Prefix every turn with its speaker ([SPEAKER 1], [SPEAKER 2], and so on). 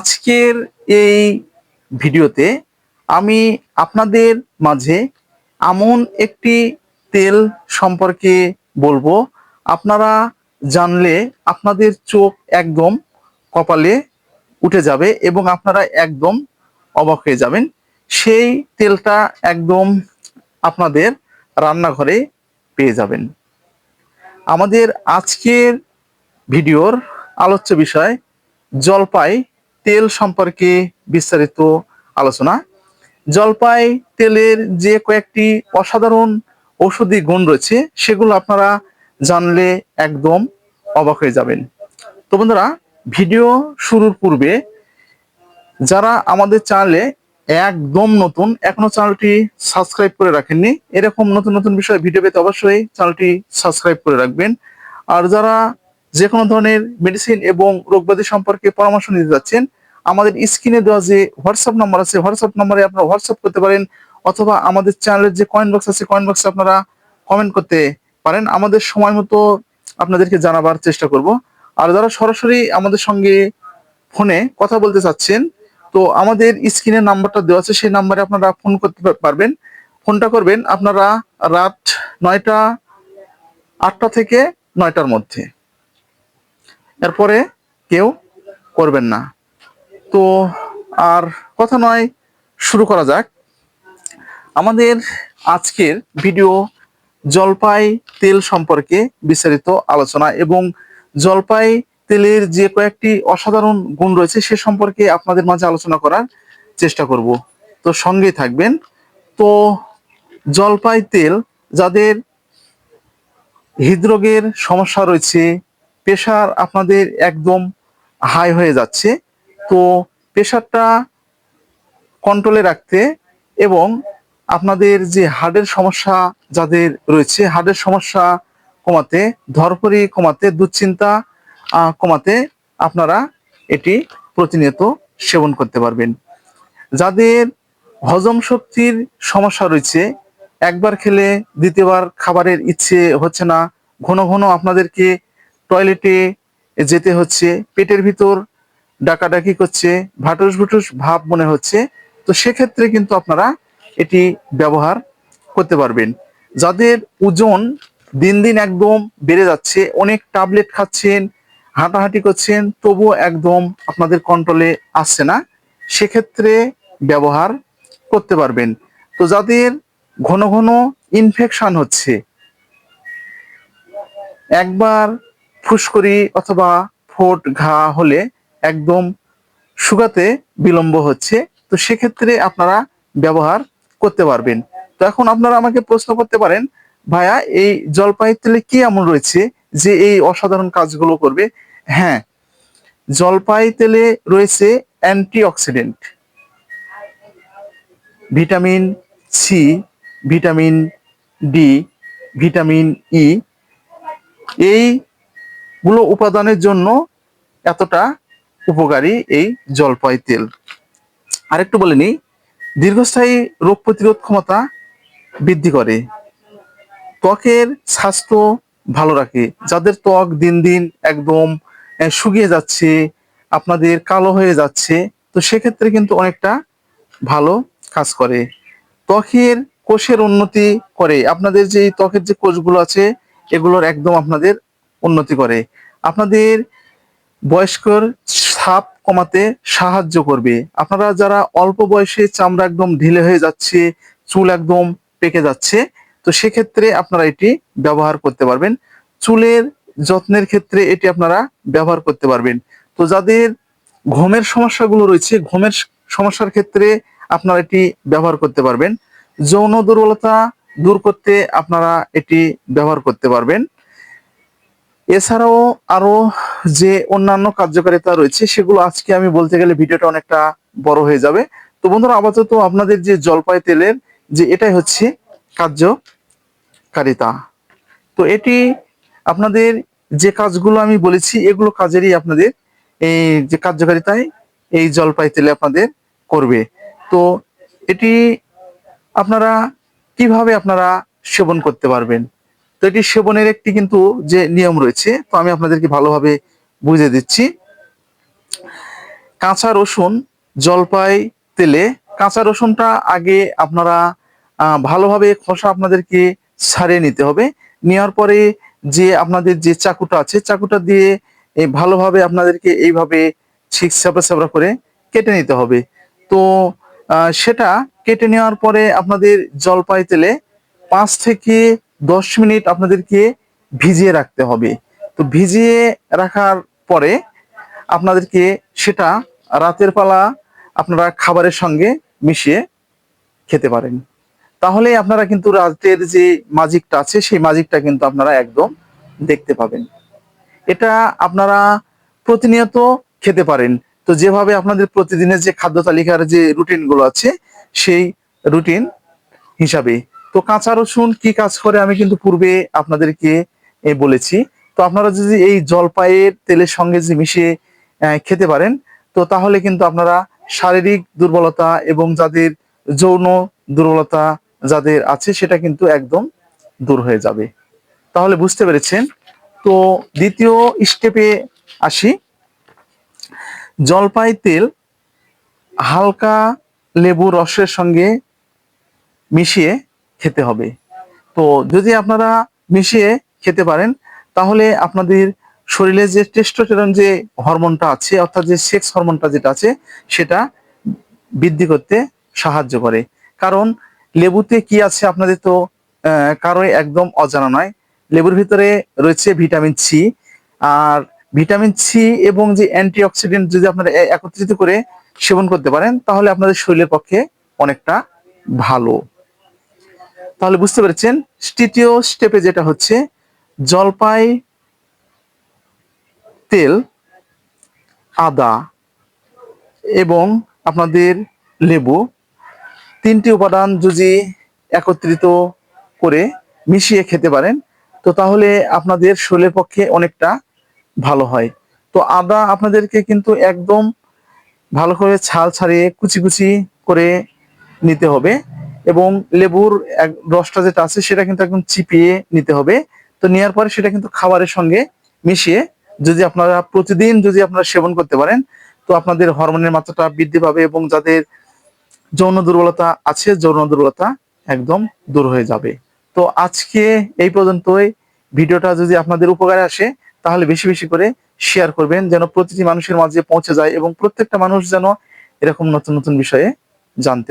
[SPEAKER 1] আজকের এই ভিডিওতে আমি আপনাদের মাঝে এমন একটি তেল সম্পর্কে বলব। আপনারা জানলে আপনাদের চোখ একদম কপালে উঠে যাবে এবং আপনারা একদম অবাক হয়ে যাবেন। সেই তেলটা একদম আপনাদের রান্নাঘরে পেয়ে যাবেন। আমাদের আজকের ভিডিওর আলোচ্য বিষয় জলপাই তেল সম্পর্কে বিস্তারিত আলোচনা। জলপাই তেলের যে কয়েকটি অসাধারণ ঔষধি গুণ রয়েছে, সেগুলো আপনারা জানলে একদম অবাক হয়ে যাবেন। তো বন্ধুরা, ভিডিও শুরুর পূর্বে যারা আমাদের চ্যানেলে একদম নতুন, এখনও চ্যানেলটি সাবস্ক্রাইব করে রাখেননি, এরকম নতুন নতুন বিষয়ে ভিডিও পেতে অবশ্যই চ্যানেলটি সাবস্ক্রাইব করে রাখবেন। আর যারা যে কোনো ধরনের মেডিসিন এবং রোগব্যাধি সম্পর্কে পরামর্শ নিতে যাচ্ছেন আমাদের স্ক্রিনে দেওয়া যে হোয়াটসঅ্যাপ নাম্বার আছে হোয়াটসঅ্যাপ নাম্বারে আপনারা হোয়াটসঅ্যাপ করতে পারেন অথবা আমাদের চ্যানেলের যে কয়েন বক্স আছে কয়েন বক্সে আপনারা কমেন্ট করতে পারেন। আমাদের সময় মতো আপনাদেরকে জানাবার চেষ্টা করব। আর যারা সরাসরি আমাদের সঙ্গে ফোনে কথা বলতে চাচ্ছেন, তো আমাদের স্ক্রিনের নাম্বারটা দেওয়া আছে, সেই নাম্বারে আপনারা ফোন করতে পারবেন। ফোনটা করবেন আপনারা রাত নয়টা, আটটা থেকে নয়টার মধ্যে। এরপরে কেউ করবেন না। তো আর কথা নয়, শুরু করা যাক। আমাদের আজকের ভিডিও জলপাই তেল সম্পর্কে বিস্তারিত আলোচনা এবং জলপাই তেলের যে কয়েকটি অসাধারণ গুণ রয়েছে সে সম্পর্কে আপনাদের মাঝে আলোচনা করার চেষ্টা করব। তো সঙ্গেই থাকবেন। তো জলপাই তেল যাদের হৃদরোগের সমস্যা রয়েছে, প্রেশার আপনাদের একদম হাই হয়ে যাচ্ছে তো প্রেশারটা কন্ট্রোলে রাখতে এবং আপনাদের যে হার্টের সমস্যা যাদের রয়েছে হার্টের সমস্যা কমাতে ধরপরি কমাতে, দুশ্চিন্তা কমাতে আপনারা এটি প্রতিনিয়ত সেবন করতে পারবেন। যাদের হজম শক্তির সমস্যা রয়েছে, একবার খেলে দ্বিতীয়বার খাবারের ইচ্ছে হচ্ছে না, ঘন ঘন আপনাদেরকে টয়লেটে যেতে হচ্ছে, পেটের ভিতর ডাকাডাকি করছে, ভাটুস ভুটুস ভাব মনে হচ্ছে, তো সেক্ষেত্রে কিন্তু আপনারা এটি ব্যবহার করতে পারবেন। যাদের ওজন দিন দিন একদম বেড়ে যাচ্ছে, অনেক ট্যাবলেট খাচ্ছেন, হাঁটাহাঁটি করছেন, তবুও একদম আপনাদের কন্ট্রোলে আসছে না, সেক্ষেত্রে ব্যবহার করতে পারবেন। তো যাদের ঘন ঘন ইনফেকশন হচ্ছে, একবার ফুসকরি অথবা ফোট ঘা হলে একদম শুকাতে বিলম্ব হচ্ছে, তো সেক্ষেত্রে আপনারা ব্যবহার করতে পারবেন। তো এখন আপনারা আমাকে প্রশ্ন করতে পারেন, ভাইয়া, এই জলপাই তেলে কি এমন রয়েছে যে এই অসাধারণ কাজগুলো করবে? হ্যাঁ জলপাই তেলে রয়েছে antioxidant, vitamin C, vitamin D, vitamin E. এইগুলো উপাদানের জন্য এতটা উপকারী এই জলপাই তেল। আরেকটু বলে নিই, দীর্ঘস্থায়ী রোগ প্রতিরোধ ক্ষমতা বৃদ্ধি করে। ত্বকের স্বাস্থ্য ভালো রাখে, যাদের ত্বক দিন দিন একদম শুকিয়ে যাচ্ছে, আপনাদের কালো হয়ে যাচ্ছে, তো সেক্ষেত্রে কিন্তু অনেকটা ভালো কাজ করে। ত্বকের কোষের উন্নতি করে, আপনাদের যে ত্বকের যে কোষগুলো আছে, এগুলোর একদম আপনাদের উন্নতি করে। আপনাদের বয়স্কর ছাপ কমাতে সাহায্য করবে। আপনারা যারা অল্প বয়সে চামড়া একদম ঢিলে হয়ে যাচ্ছে, চুল একদম পেকে যাচ্ছে, তো সেক্ষেত্রে আপনারা এটি ব্যবহার করতে পারবেন। চুলের যত্নের ক্ষেত্রে এটি আপনারা ব্যবহার করতে পারবেন। তো যাদের ঘুমের সমস্যাগুলো রয়েছে, ঘুমের সমস্যার ক্ষেত্রে আপনারা এটি ব্যবহার করতে পারবেন। যৌন দুর্বলতা দূর করতে আপনারা এটি ব্যবহার করতে পারবেন। এছাড়াও আরও যে অন্যান্য কার্যকারিতা রয়েছে, সেগুলো আজকে আমি বলতে গেলে ভিডিওটা অনেকটা বড় হয়ে যাবে। তো বন্ধুরা, আপাতত আপনাদের যে জলপাই তেলের যে, এটাই হচ্ছে কার্যকারিতা। তো এটি আপনাদের যে কাজগুলো আমি বলেছি, এগুলো কাজেরই আপনাদের এই যে কার্যকারিতায় এই জলপাই তেলে আপনাদের করবে। তো এটি আপনারা কীভাবে আপনারা সেবন করতে পারবেন? তো এটি সেবনের একটি কিন্তু যে নিয়ম রয়েছে, তো আমি আপনাদেরকে ভালোভাবে বুঝিয়ে দিচ্ছি। কাঁচা রসুন জলপাই তেলে, কাঁচা রসুনটা আগে আপনারা ভালোভাবে খোসা আপনাদেরকে ছাড়িয়ে নিতে হবে। নেওয়ার পরে যে আপনাদের যে চাকুটা আছে, চাকুটা দিয়ে ভালোভাবে আপনাদেরকে এইভাবে ঠিক চাপড়া চাপড়া করে কেটে নিতে হবে। তো সেটা কেটে নেওয়ার পরে আপনাদের জলপাই তেলে পাঁচ থেকে দশ মিনিট আপনাদেরকে ভিজিয়ে রাখতে হবে। তো ভিজিয়ে রাখার পরে আপনাদেরকে সেটা রাতের পালা আপনারা খাবারের সঙ্গে মিশিয়ে খেতে পারেন। তাহলে আপনারা কিন্তু রাতের যে মাজিকটা আছে, সেই মাজিকটা কিন্তু আপনারা একদম দেখতে পাবেন। এটা আপনারা প্রতিনিয়ত খেতে পারেন। তো যেভাবে আপনাদের প্রতিদিনের যে খাদ্য তালিকার যে রুটিনগুলো আছে, সেই রুটিন হিসাবে। তো কাঁচা রসুন কি কাজ করে আমি কিন্তু পূর্বে আপনাদেরকে বলেছি। তো আপনারা যদি এই জলপাইয়ের তেলের সঙ্গে যদি মিশিয়ে খেতে পারেন, তো তাহলে কিন্তু আপনারা শারীরিক দুর্বলতা এবং যাদের যৌন দুর্বলতা যাদের আছে, সেটা কিন্তু একদম দূর হয়ে যাবে। তাহলে বুঝতে পেরেছেন? তো দ্বিতীয় স্টেপে আসি। জলপাই তেল হালকা লেবু রসের সঙ্গে মিশিয়ে খেতে হবে। তো যদি আপনারা মিশিয়ে খেতে পারেন তাহলে আপনাদের শরীরে যে টেস্টোস্টেরন যে হরমোনটা আছে, অর্থাৎ যে সেক্স হরমোনটা যেটা আছে, সেটা বৃদ্ধি করতে সাহায্য করে। কারণ লেবুতে কি আছে আপনাদের তো কারোই একদম অজানা নয়। লেবুর ভিতরে রয়েছে ভিটামিন সি। আর ভিটামিন সি এবং যে অ্যান্টিঅক্সিডেন্ট যদি আপনারা একত্রিত করে সেবন করতে পারেন, তাহলে আপনাদের শরীরের পক্ষে অনেকটা ভালো। তাহলে বুঝতে পেরেছেন? তৃতীয় স্টেপে যেটা হচ্ছে জলপাই, তেল, আদা এবং আপনাদের লেবু তিনটি উপাদান যদি একত্রিত করে মিশিয়ে খেতে পারেন, তো তাহলে আপনাদের শরীরের পক্ষে অনেকটা ভালো হয়। তো আদা আপনাদেরকে কিন্তু একদম ভালো করে ছাল ছাড়িয়ে কুচি কুচি করে নিতে হবে এবং লেবুর এক- রসটা যেটা আছে সেটা কিন্তু একদম চিপিয়ে নিতে হবে। তো নেওয়ার পরে সেটা কিন্তু খাবারের সঙ্গে মিশিয়ে যদি আপনারা প্রতিদিন যদি আপনারা সেবন করতে পারেন, তো আপনাদের হরমোনের মাত্রাটা বৃদ্ধি পাবে এবং যাদের যৌন দুর্বলতা আছে, যৌন দুর্বলতা একদম দূর হয়ে যাবে। তো আজকে এই পর্যন্তই। ভিডিওটা যদি আপনাদের উপকারে আসে, তাহলে বেশি বেশি করে শেয়ার করবেন যেন প্রতিটি মানুষের মাঝে পৌঁছে যায় এবং প্রত্যেকটা মানুষ যেন এরকম নতুন নতুন বিষয়ে জানতে